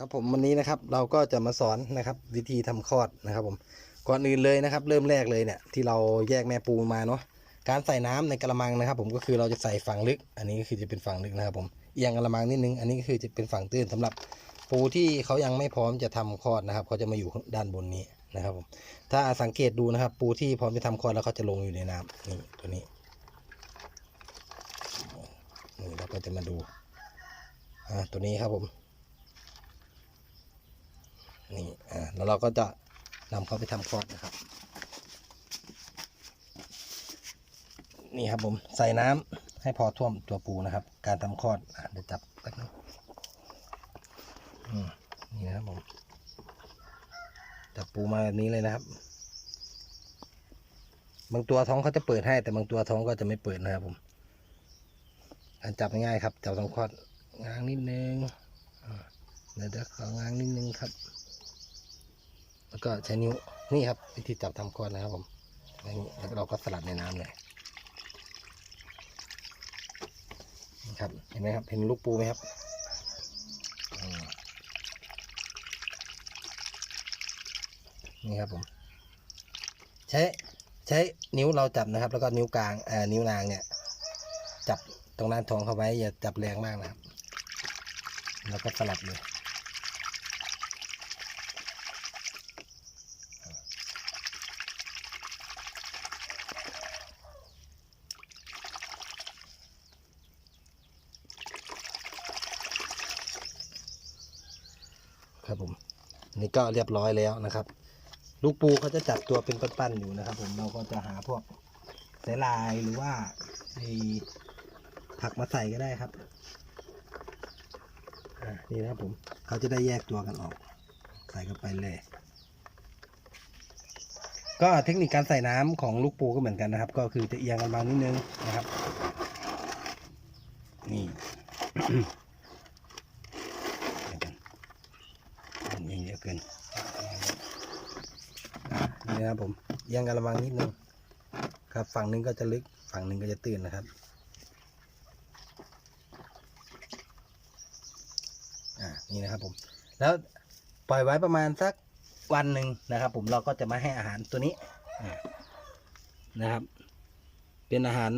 ครับผมวันนี้นะครับเราก็จะมาสอนนะครับวิธีทำคลอดนะครับผมก่อนอื่นเลยนะครับ เริ่มแรกเลยเนี่ยที่เราแยกแม่ปูมาเนาะการใส่น้ำในกระมังนะครับ ผมก็คือเราจะใส่ฝั่งลึก อันนี้ก็คือจะเป็นฝั่งลึกนะครับ ผมเอียงกระมังนิดนึงอันนี้ก็คือจะเป็นฝั่งตื้นสำหรับปูที่เขายังไม่พร้อมจะทำคลอดนะครับเขาจะมาอยู่ด้านบนนี้นะครับผมถ้าสังเกตดูนะครับ ปูที่พร้อมจะทำคลอดแล้วเขาจะลงอยู่ในน้ำนี่ตัวนี้นี่เราก็จะมาดูอ่าตัวนี้ครับผม นี่อ่าแล้วเราก็จะนำเขาไปทำคลอดนะครับ นี่ครับผมใส่น้ำให้พอท่วมตัวปูนะครับ การทำคลอดอะเดี๋ยวจับแป๊บนึงอืมนี่นะครับผมจับปูมาแบบนี้เลยนะครับ บางตัวท้องเขาจะเปิดให้ แต่บางตัวท้องก็จะไม่เปิดนะครับผมการจับง่ายครับจับทำคลอดง้างนิดนึงเดี๋ยวเดี๋ยวของ้างนิดนึงครับ แล้วก็ใช้นิ้วนี่ครับวิธีจับทำคลอดนะครับผมแล้วเราก็สลัดในน้ำเลยนี่ครับเห็นไหมครับเห็นลูกปูไหมครับนี่ครับผม ใช้ใช้นิ้วเราจับนะครับ แล้วก็นิ้วกลางอ่านิ้วนางเนี่ย จับตรงหน้าท้องเขาไว้อย่าจับแรงมากนะครับ แล้วก็สลัดเลย ครับผมนี่ก็เรียบร้อยแล้วนะครับ ลูกปูเขาจะจับตัวเป็นปั้นๆอยู่นะครับ ผมเราก็จะหาพวกสายลายหรือว่าไอผักมาใส่ก็ได้ครับนี่นะครับผมเขาจะได้แยกตัวกันออก ใส่เข้าไปเลย ก็เทคนิคการใส่น้ำของลูกปูก็เหมือนกันนะครับ ก็คือจะเอียงกันบางนิดนึงนะครับ นี่ เดี๋ยวกัน มันเอียงเยอะเกิน นะครับ ผมเอียงกระมังนิดนึงครับ ฝั่งหนึงก็จะลึกฝั่งหนึ่งก็จะตื้นนะครับอ่านี่นะครับผม แล้วปล่อยไว้ประมาณสักวันหนึ่งนะครับ ผมเราก็จะมาให้อาหารตัวนี้นะครับ เป็นอาหาร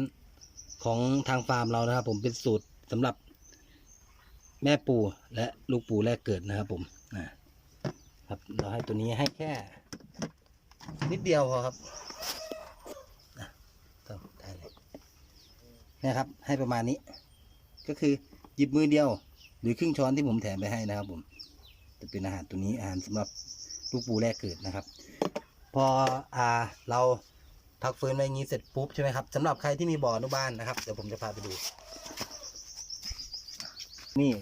ของทางฟาร์มเรานะครับ ผมเป็นสูตรสำหรับแม่ปูและลูกปูแรกเกิดนะครับ ผมอ่าครับ เราให้ตัวนี้ให้แค่ นิดเดียวพอครับอะต้องได้เลยนี่ครับ ให้ประมาณนี้ ก็คือหยิบมือเดียว หรือครึ่งช้อนที่ผมแถมไปให้นะครับผมจะเป็นอาหารตัวนี้อาหารสำหรับลูกปูแรกเกิดนะครับ พออ่าเราพักฟื้นไว้งนี้เสร็จปุ๊บใช่ไหมครับสำหรับใครที่มีบ่ออนุบาลนะครับเดี๋ยวผมจะพาไปดู นี่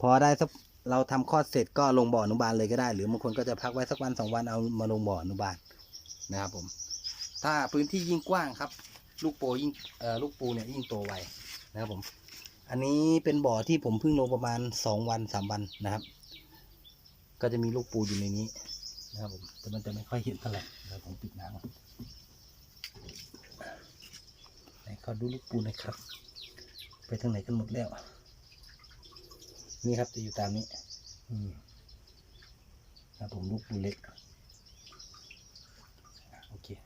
พอได้สักเราทำคลอดเสร็จก็ลงบ่ออนุบาลเลยก็ได้ หรือ บางคนก็จะพักไว้สักวันสองวันเอามาลงบ่ออนุบาล นะครับผม ถ้าพื้นที่ยิ่งกว้างครับ ลูกโปยิ่งเอ่อลูกปูเนี่ยยิ่งโตไวนะครับผม อันนี้เป็นบ่อที่ผมเพิ่งลงประมาณสองวันสามวันนะครับ ก็จะมีลูกปูอยู่ในนี้นะครับผมแต่มันจะไม่ค่อยเห็นเท่าไหร่เดี๋ยวผมปิดน้ำก่อนไหนขอดูลูกปูนะครับ ไปทางไหนกันหมดแล้ว นี่ครับจะอยู่ตามนี้ อืมครับผมลูกปูเล็ก Ok.